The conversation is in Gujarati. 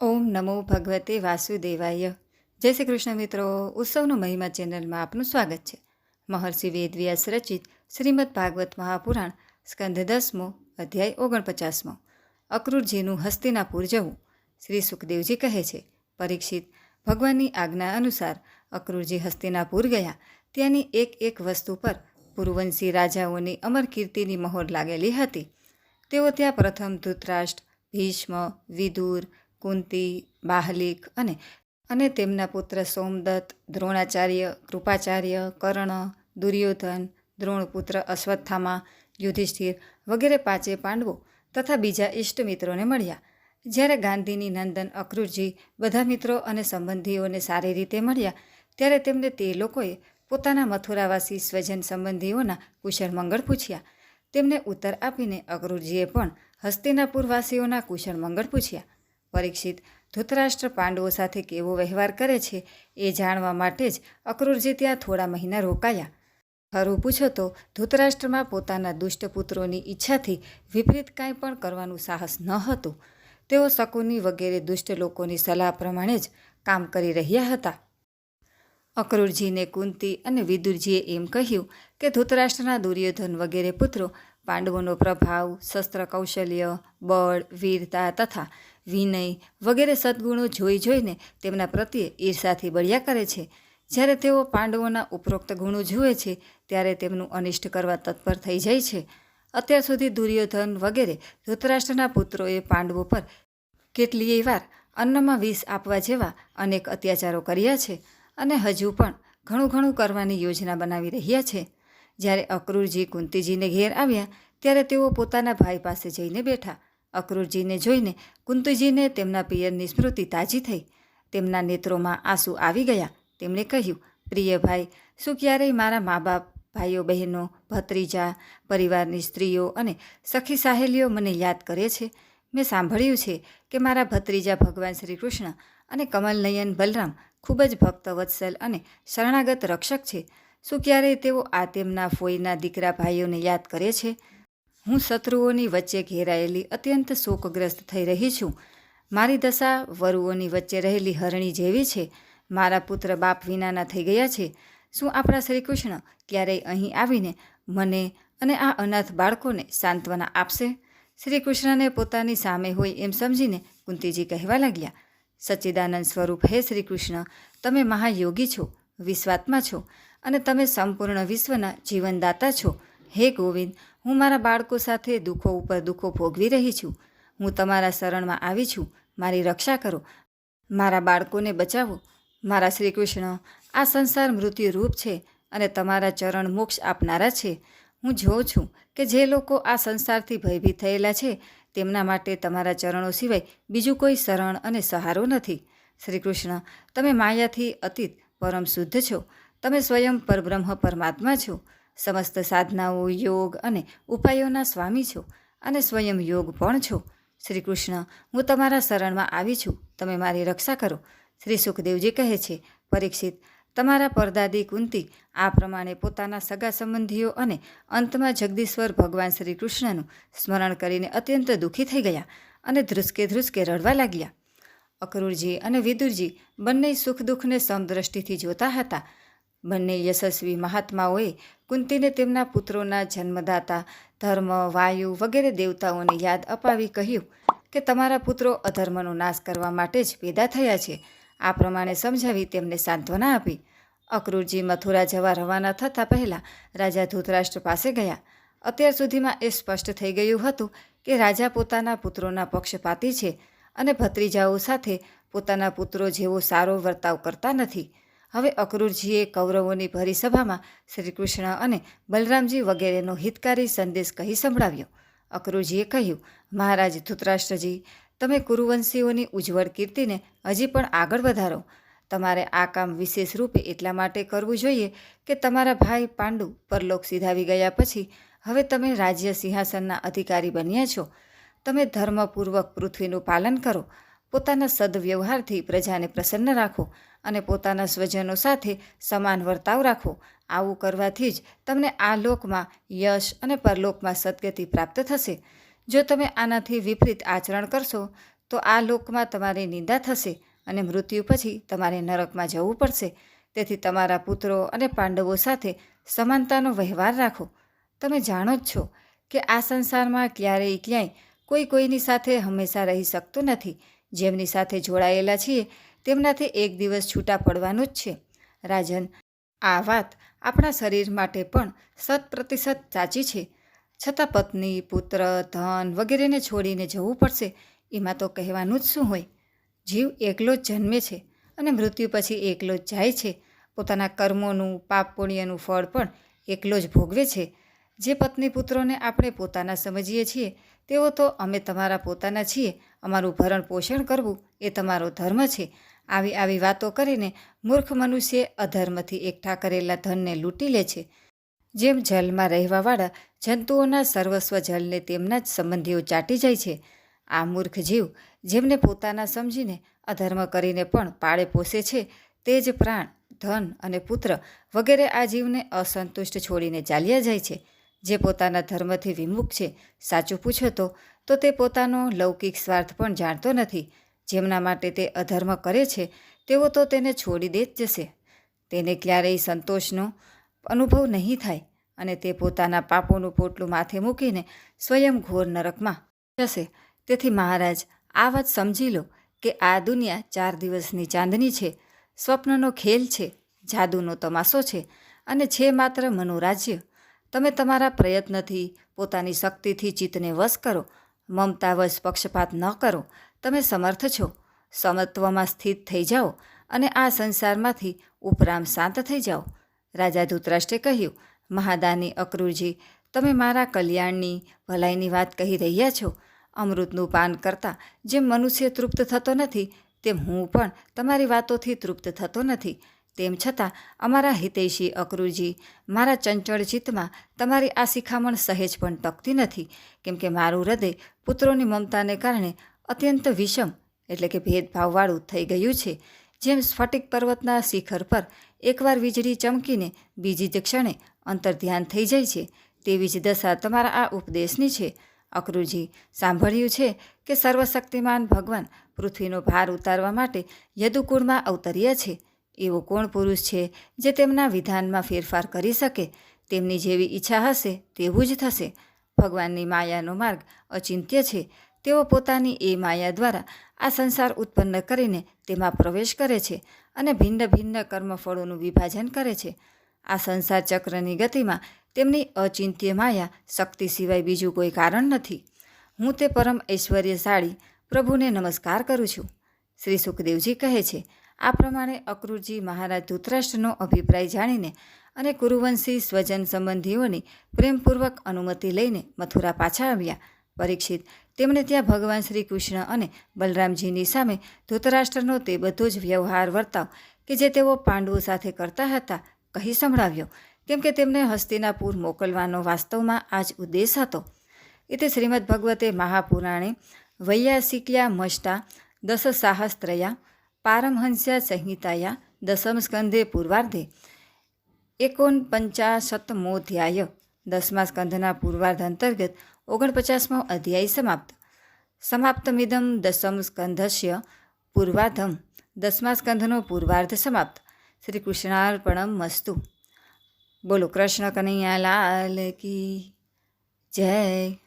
ઓમ નમો ભગવતે વાસુદેવાય. જય શ્રી કૃષ્ણ મિત્રો, ઉત્સવનો મહિમા ચેનલમાં આપનું સ્વાગત છે. મહર્ષિ વેદવ્યાસ રચિત શ્રીમદ ભાગવત મહાપુરાણ સ્કંધ દસમો અધ્યાય ઓગણપચાસમો. અક્રૂરજીનું હસ્તિનાપુર જવું, શ્રી સુખદેવજી કહે છે. પરીક્ષિત, ભગવાનની આજ્ઞા અનુસાર અક્રૂરજી હસ્તિનાપુર ગયા. ત્યાંની એક એક વસ્તુ પર પૂર્વંશી રાજાઓની અમર કીર્તિની મહોર લાગેલી હતી. તેઓ ત્યાં પ્રથમ ધૃતરાષ્ટ્ર, ભીષ્મ, વિદુર કુંતી બાહલિક અને અને તેમના પુત્ર સોમદત્ત, દ્રોણાચાર્ય, કૃપાચાર્ય, કર્ણ, દુર્યોધન, દ્રોણપુત્ર અશ્વત્થામા, યુધિષ્ઠિર વગેરે પાંચે પાંડવો તથા બીજા ઇષ્ટ મિત્રોને મળ્યા. જ્યારે ગાંધીની નંદન અક્રૂરજી બધા મિત્રો અને સંબંધીઓને સારી રીતે મળ્યા, ત્યારે તેમને તે લોકોએ પોતાના મથુરાવાસી સ્વજન સંબંધીઓના કુશળ મંગળ પૂછ્યા. તેમને ઉત્તર આપીને અક્રૂરજીએ પણ હસ્તિનાપુરવાસીઓના કુશળ મંગળ પૂછ્યા. પરીક્ષિત. ધૃતરાષ્ટ્ર પાંડવો સાથે કેવો વ્યવહાર કરે છે એ જાણવા માટે જ અક્રૂરજી ત્યાં થોડા મહિના રોકાયા. ખરું પૂછો તો, ધૃતરાષ્ટ્રમાં પોતાના દુષ્ટ પુત્રોની ઈચ્છાથી વિપરીત કાંઈ પણ કરવાનું સાહસ ન હતું તેઓ શકુની વગેરે દુષ્ટ લોકોની સલાહ પ્રમાણે જ કામ કરી રહ્યા હતા. અક્રૂરજીને કુંતી અને વિદુરજીએ એમ કહ્યું કે ધૃતરાષ્ટ્રના દુર્યોધન વગેરે પુત્રો પાંડવોનો પ્રભાવ શસ્ત્ર કૌશલ્ય બળ, વીરતા તથા વિનય વગેરે સદ્ગુણો જોઈ જોઈને તેમના પ્રત્યે ઈર્ષાથી બળ્યા કરે છે. જ્યારે તેઓ પાંડવોના ઉપરોક્ત ગુણો જુએ છે, ત્યારે તેમનું અનિષ્ટ કરવા તત્પર થઈ જાય છે. અત્યાર સુધી દુર્યોધન વગેરે ધૃતરાષ્ટ્રના પુત્રોએ પાંડવો પર કેટલીય વાર અન્નમાં વિષ આપવા જેવા અનેક અત્યાચારો કર્યા છે અને હજુ પણ ઘણું ઘણું કરવાની યોજના બનાવી રહ્યા છે. જ્યારે અક્રૂરજી કુંતીજીને ઘેર આવ્યા, ત્યારે તેઓ પોતાના ભાઈ પાસે જઈને બેઠા અક્રૂરજીને જોઈને કુંતીજીને તેમના પિયરની સ્મૃતિ તાજી થઈ. તેમના નેત્રોમાં આંસુ આવી ગયા. તેમણે કહ્યું, પ્રિય ભાઈ, શું ક્યારેય મારા મા બાપ ભાઈઓ, બહેનો, ભત્રીજા, પરિવારની સ્ત્રીઓ અને સખી સાહેલીઓ મને યાદ કરે છે? મેં સાંભળ્યું છે કે મારા ભત્રીજા ભગવાન શ્રી કૃષ્ણ અને કમલનયન બલરામ ખૂબ જ ભક્ત, વત્સલ અને શરણાગત રક્ષક છે. શું ક્યારેય તેઓ આ તેમના ફોઈના દીકરા ભાઈઓને યાદ કરે છે? હું શત્રુઓની વચ્ચે ઘેરાયેલી અત્યંત શોકગ્રસ્ત થઈ રહી છું. મારી દશા વરુઓની વચ્ચે રહેલી હરણી જેવી છે. મારા પુત્ર બાપ વિનાના થઈ ગયા છે. શું આપણા શ્રીકૃષ્ણ ક્યારેય અહીં આવીને મને અને આ અનાથ બાળકોને સાંત્વના આપશે? શ્રીકૃષ્ણને પોતાની સામે હોય એમ સમજીને કુંતીજી કહેવા લાગ્યા, સચ્ચિદાનંદ સ્વરૂપ, હે શ્રી કૃષ્ણ તમે મહાયોગી છો, વિશ્વાત્મા છો અને તમે સંપૂર્ણ વિશ્વના જીવનદાતા છો. હે ગોવિંદ હું મારા બાળકો સાથે દુઃખો ઉપર દુઃખો ભોગવી રહી છું. હું તમારા શરણમાં આવી છું. મારી રક્ષા કરો. મારા બાળકોને બચાવો. મારા શ્રી કૃષ્ણ આ સંસાર મૃત્યુરૂપ છે અને તમારા ચરણ મોક્ષ આપનારા છે. હું જોઉં છું કે જે લોકો આ સંસારથી ભયભીત થયેલા છે, તેમના માટે તમારા ચરણો સિવાય બીજું કોઈ શરણ અને સહારો નથી. શ્રી કૃષ્ણ તમે માયાથી અતીત, પરમ શુદ્ધ છો. તમે સ્વયં પરબ્રહ્મ પરમાત્મા છો. સમસ્ત સાધનાઓ, યોગ અને ઉપાયોના સ્વામી છો અને સ્વયં યોગ પણ છો. શ્રી કૃષ્ણ, હું તમારા શરણમાં આવી છું. તમે મારી રક્ષા કરો. શ્રી સુખદેવજી કહે છે, પરીક્ષિત, તમારા પરદાદી કુંતી આ પ્રમાણે પોતાના સગા સંબંધીઓ અને અંતમાં જગદીશ્વર ભગવાન શ્રી કૃષ્ણનું સ્મરણ કરીને અત્યંત દુઃખી થઈ ગયા અને ધ્રુસકે ધ્રુસકે રડવા લાગ્યા. અક્રૂરજી અને વિદુરજી બંને સુખ દુઃખને સમદ્રષ્ટિથી જોતા હતા. બંને યશસ્વી મહાત્માઓએ કુંતીને તેમના પુત્રોના જન્મદાતા, ધર્મ, વાયુ વગેરે દેવતાઓને યાદ અપાવી કહ્યું કે તમારા પુત્રો અધર્મનો નાશ કરવા માટે જ પેદા થયા છે. આ પ્રમાણે સમજાવી તેમને સાંત્વના આપી. અક્રૂરજી મથુરા જવા રવાના થતાં પહેલાં રાજા ધૃતરાષ્ટ્ર પાસે ગયા. અત્યાર સુધીમાં એ સ્પષ્ટ થઈ ગયું હતું કે રાજા પોતાના પુત્રોના પક્ષપાતી છે અને ભત્રીજાઓ સાથે પોતાના પુત્રો જેવો સારો વર્તાવ કરતા નથી. હવે અક્રૂરજીએ કૌરવોની ભરી સભામાં શ્રી કૃષ્ણ અને બલરામજી વગેરેનો હિતકારી સંદેશ કહી સંભળાવ્યો. અક્રૂરજીએ કહ્યું, મહારાજ ધૃતરાષ્ટ્રજી, તમે કુરુવંશીઓની ઉજ્જવળ કીર્તિને હજી પણ આગળ વધારો. તમારે આ કામ વિશેષ રૂપે એટલા માટે કરવું જોઈએ કે તમારા ભાઈ પાંડુ પરલોક સીધાવી ગયા પછી હવે તમે રાજ્ય સિંહાસનના અધિકારી બન્યા છો. તમે ધર્મપૂર્વક પૃથ્વીનું પાલન કરો. પોતાના સદવ્યવહારથી પ્રજાને પ્રસન્ન રાખો અને પોતાના સ્વજનો સાથે સમાન વર્તાવ રાખો. આવું કરવાથી જ તમને આ લોકમાં યશ અને પરલોકમાં સદગતિ પ્રાપ્ત થશે. જો તમે આનાથી વિપરીત આચરણ કરશો, તો આ લોકમાં તમારી નિંદા થશે અને મૃત્યુ પછી તમારે નરકમાં જવું પડશે. તેથી તમારા પુત્રો અને પાંડવો સાથે સમાનતાનો વ્યવહાર રાખો. તમે જાણો જ છો કે આ સંસારમાં ક્યારેય ક્યાંય કોઈ કોઈની સાથે હંમેશા રહી શકતું નથી. જેમની સાથે જોડાયેલા છીએ, તેમનાથી એક દિવસ છૂટા પડવાનું જ છે. રાજન, આ વાત આપણા શરીર માટે પણ શત પ્રતિશત સાચી છે. છતાં પત્ની, પુત્ર, ધન વગેરેને છોડીને જવું પડશે, એમાં તો કહેવાનું જ શું હોય? જીવ એકલો જ જન્મે છે અને મૃત્યુ પછી એકલો જ જાય છે. પોતાના કર્મોનું, પાપ પુણ્યનું ફળ પણ એકલો જ ભોગવે છે. જે પત્ની પુત્રોને આપણે પોતાના સમજીએ છીએ તેઓ તો અમે તમારા પોતાના છીએ, અમારું ભરણ પોષણ કરવું એ તમારો ધર્મ છે. આવી આવી વાતો કરીને મૂર્ખ મનુષ્ય અધર્મથી એકઠા કરેલા ધનને લૂંટી લે છે. જેમ જલમાં રહેવાવાળા જંતુઓના સર્વસ્વ જલને તેમના જ સંબંધીઓ ચાટી જાય છે. આ મૂર્ખ જીવ, જેમને પોતાના સમજીને અધર્મ કરીને પણ પાળે પોષે છે, તે જ પ્રાણ, ધન અને પુત્ર વગેરે આ જીવને અસંતુષ્ટ છોડીને ચાલ્યા જાય છે. જે પોતાના ધર્મથી વિમુખ છે, સાચું પૂછો તો તો તે પોતાનો લૌકિક સ્વાર્થ પણ જાણતો નથી. જેમના માટે તે અધર્મ કરે છે, તેઓ તો તેને છોડી દે જ જશે. તેને ક્યારેય સંતોષનો અનુભવ નહીં થાય અને તે પોતાના પાપોનું પોટલું માથે મૂકીને સ્વયં ઘોર નરકમાં જશે. તેથી મહારાજ, આ વાત સમજી લો કે આ દુનિયા ચાર દિવસની ચાંદની છે, સ્વપ્નનો ખેલ છે, જાદુનો તમાશો છે અને છે માત્ર મનોરાજ્ય. તમે તમારા પ્રયત્નથી, પોતાની શક્તિથી ચિત્તને વશ કરો. મમતાવશ પક્ષપાત ન કરો. તમે સમર્થ છો. સમત્વમાં સ્થિત થઈ જાઓ અને આ સંસારમાંથી ઉપરામ શાંત થઈ જાઓ. રાજા ધૂતરાષ્ટ્રે કહ્યું, મહાદાની અક્રૂરજી, તમે મારા કલ્યાણની, ભલાઈની વાત કહી રહ્યા છો. અમૃતનું પાન કરતાં જેમ મનુષ્ય તૃપ્ત થતો નથી, તેમ હું પણ તમારી વાતોથી તૃપ્ત થતો નથી. તેમ છતાં અમારા હિતૈષી અકરુજી મારા ચંચળ ચિત્તમાં તમારી આ શિખામણ સહેજ પણ ટકતી નથી. કેમ કે મારું હૃદય પુત્રોની મમતાને કારણે અત્યંત વિષમ એટલે કે ભેદભાવવાળું થઈ ગયું છે. જેમ સ્ફટિક પર્વતના શિખર પર એકવાર વીજળી ચમકીને બીજી જ ક્ષણે અંતર્ધ્યાન થઈ જાય છે, તેવી જ દશા તમારા આ ઉપદેશની છે. અકરુજી, સાંભળ્યું છે કે સર્વશક્તિમાન ભગવાન પૃથ્વીનો ભાર ઉતારવા માટે યદુકુળમાં અવતર્યા છે. એવો કોણ પુરુષ છે જે તેમના વિધાનમાં ફેરફાર કરી શકે? તેમની જેવી ઈચ્છા હશે તેવું જ થશે. ભગવાનની માયાનો માર્ગ અચિંત્ય છે. તેઓ પોતાની એ માયા દ્વારા આ સંસાર ઉત્પન્ન કરીને તેમાં પ્રવેશ કરે છે અને ભિન્ન ભિન્ન કર્મફળોનું વિભાજન કરે છે. આ સંસાર ચક્રની ગતિમાં તેમની અચિંત્ય માયા શક્તિ સિવાય બીજું કોઈ કારણ નથી. હું તે પરમ ઐશ્વર્યશાળી પ્રભુને નમસ્કાર કરું છું. શ્રી સુખદેવજી કહે છે આ પ્રમાણે અક્રૂરજી મહારાજ ધૂતરાષ્ટ્રનો અભિપ્રાય જાણીને અને કુરુવંશી સ્વજન સંબંધીઓની પ્રેમપૂર્વક અનુમતિ લઈને મથુરા પાછા આવ્યા. પરીક્ષિત, તેમણે ત્યાં ભગવાન શ્રી કૃષ્ણ અને બલરામજીની સામે ધૃતરાષ્ટ્રનો તે બધો જ વ્યવહાર વર્તાવ કે જે તેઓ પાંડવો સાથે કરતા હતા કહી સંભળાવ્યો, કેમ કે તેમને હસ્તિનાપુર મોકલવાનો વાસ્તવમાં આ જ ઉદ્દેશ હતો. એટલે શ્રીમદ ભગવતે મહાપુરાણે વૈયાસિક્યા મષ્ટા દસ સાહસ્ત્રયા પારમહંસ્યા સંહિતાયા દસમ સ્કંધે પૂર્વાર્ધે એકોનપંચાશતમોધ્યાય દસમા સ્કંધના પૂર્વાર્ધ અંતર્ગત ઓગણપચાસમો અધ્યાય સમાપ્ત સમાપ્તમિદમ દસમ સ્કંધસ્ય પૂર્વાધમ દસમા સ્કંધનો પૂર્વાર્ધ સમાપ્ત શ્રી કૃષ્ણાર્પણમ મસ્તુ બોલો કૃષ્ણ કનૈયા લાલ કી જય